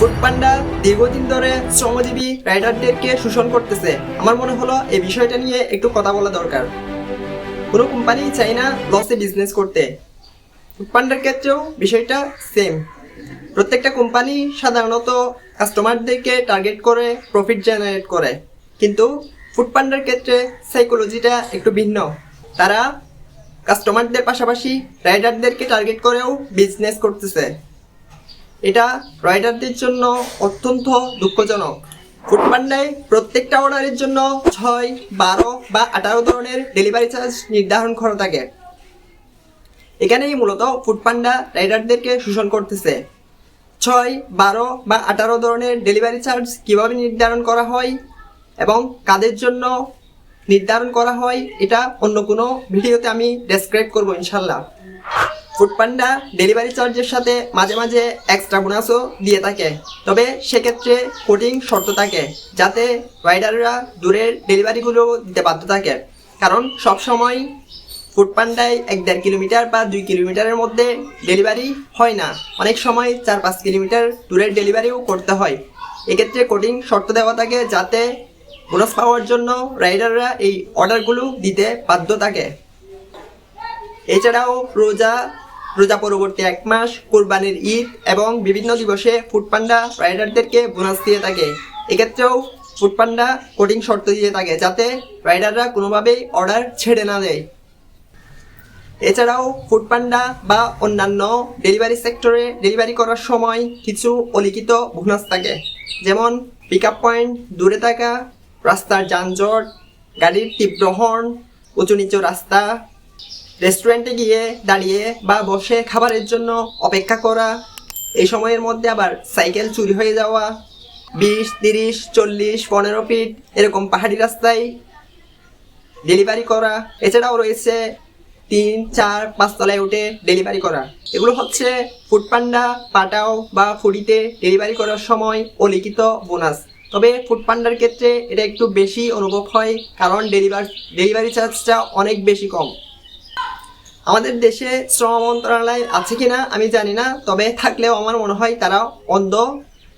Food পান্ডা দীর্ঘদিন ধরে শ্রমজীবী রাইডারদেরকে শোষণ করতেছে। আমার মনে হলো এই বিষয়টা নিয়ে একটু কথা বলা দরকার। কোনো কোম্পানি চাই না লসে বিজনেস করতে। ফুড পান্ডার ক্ষেত্রেও বিষয়টা সেম প্রত্যেকটা কোম্পানি সাধারণত কাস্টমারদেরকে টার্গেট করে প্রফিট জেনারেট করে। কিন্তু ফুড পান্ডার ক্ষেত্রে সাইকোলজিটা একটু ভিন্ন। তারা কাস্টমারদের পাশাপাশি রাইডারদেরকে টার্গেট করেও বিজনেস করতেছে। এটা রাইডারদের জন্য অত্যন্ত দুঃখজনক। ফুডপান্ডায় প্রত্যেকটা অর্ডারের জন্য ছয়, বারো বা আঠারো ধরনের ডেলিভারি চার্জ নির্ধারণ করা থাকে। এখানেই মূলত ফুডপান্ডা রাইডারদেরকে শোষণ করতেছে। ছয়, বারো বা আঠারো ধরনের ডেলিভারি চার্জ কীভাবে নির্ধারণ করা হয় এবং কাদের জন্য নির্ধারণ করা হয়, এটা অন্য কোনো ভিডিওতে আমি ডেসক্রাইব করব ইনশাল্লাহ ফুডপান্ডা ডেলিভারি চার্জের সাথে মাঝে মাঝে এক্সট্রা বোনাসও দিয়ে থাকে। তবে সেক্ষেত্রে কোটিং শর্ত থাকে, যাতে রাইডাররা দূরের ডেলিভারিগুলো দিতে বাধ্য থাকে। কারণ সব সময় ফুডপান্ডায় এক দেড় কিলোমিটার বা দুই কিলোমিটারের মধ্যে ডেলিভারি হয় না। অনেক সময় চার পাঁচ কিলোমিটার দূরের ডেলিভারিও করতে হয়। এক্ষেত্রে কোটিং শর্ত দেওয়া থাকে, যাতে বোনাস পাওয়ার জন্য রাইডাররা এই অর্ডারগুলো দিতে বাধ্য থাকে। এছাড়াও রোজা রোজা পরবর্তী এক মাস কোরবানির ঈদ এবং বিভিন্ন দিবসে ফুডপান্ডা রাইডারদেরকে বোনাস দিয়ে থাকে। এক্ষেত্রেও ফুডপান্ডা কোটিং শর্ত দিয়ে থাকে যাতে রাইডাররা কোনোভাবেই অর্ডার ছেড়ে না দেয়। এছাড়াও ফুডপান্ডা বা অন্যান্য ডেলিভারি সেক্টরে ডেলিভারি করার সময় কিছু অলিখিত বোনাস থাকে, যেমন পিক আপ পয়েন্ট দূরে থাকা, রাস্তার যানজট, গাড়ির তীব্র হর্ন উঁচু নিচু রাস্তা রেস্টুরেন্টে গিয়ে দাঁড়িয়ে বা বসে খাবারের জন্য অপেক্ষা করা, এই সময়ের মধ্যে আবার সাইকেল চুরি হয়ে যাওয়া, বিশ, তিরিশ, চল্লিশ, পনেরো ফিট এরকম পাহাড়ি রাস্তায় ডেলিভারি করা, এছাড়াও রয়েছে তিন, চার, পাঁচতলায় উঠে ডেলিভারি করা। এগুলো হচ্ছে ফুডপান্ডা পাটাও বা ফুডিতে ডেলিভারি করার সময় অলিখিত বোনাস তবে ফুডপান্ডার ক্ষেত্রে এটা একটু বেশি অনুভব হয়, কারণ ডেলিভার ডেলিভারি চার্জটা অনেক বেশি কম। আমাদের দেশে শ্রম মন্ত্রণালয় আছে কিনা আমি জানি না, তবে থাকলেও আমার মনে হয় তারা অন্ধ,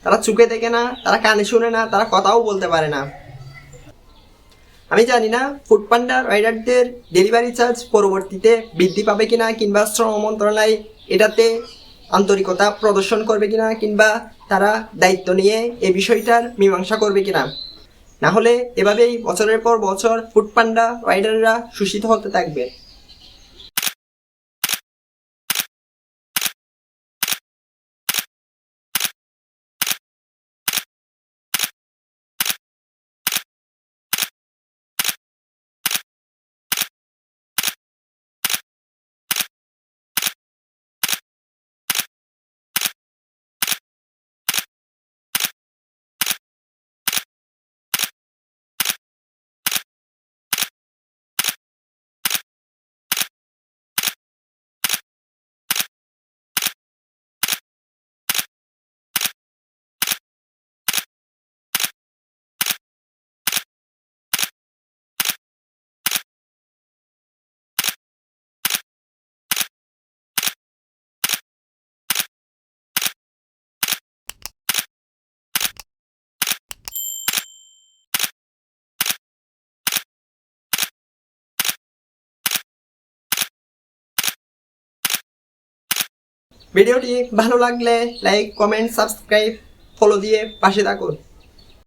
তারা চুকে দেখে না, তারা কানে শুনে না, তারা কথাও বলতে পারে না। আমি জানি না ফুডপান্ডা রাইডারদের ডেলিভারি চার্জ পরবর্তীতে বৃদ্ধি পাবে কিনা, কিংবা শ্রম মন্ত্রণালয় এটাতে আন্তরিকতা প্রদর্শন করবে কিনা, কিংবা তারা দায়িত্ব নিয়ে এ বিষয়টার মীমাংসা করবে কিনা। না হলে এভাবেই বছরের পর বছর ফুডপান্ডা রাইডাররা শোষিত হতে থাকবে। ভিডিওটি ভালো লাগলে লাইক কমেন্ট সাবস্ক্রাইব ফলো দিয়ে পাশে থাকুন।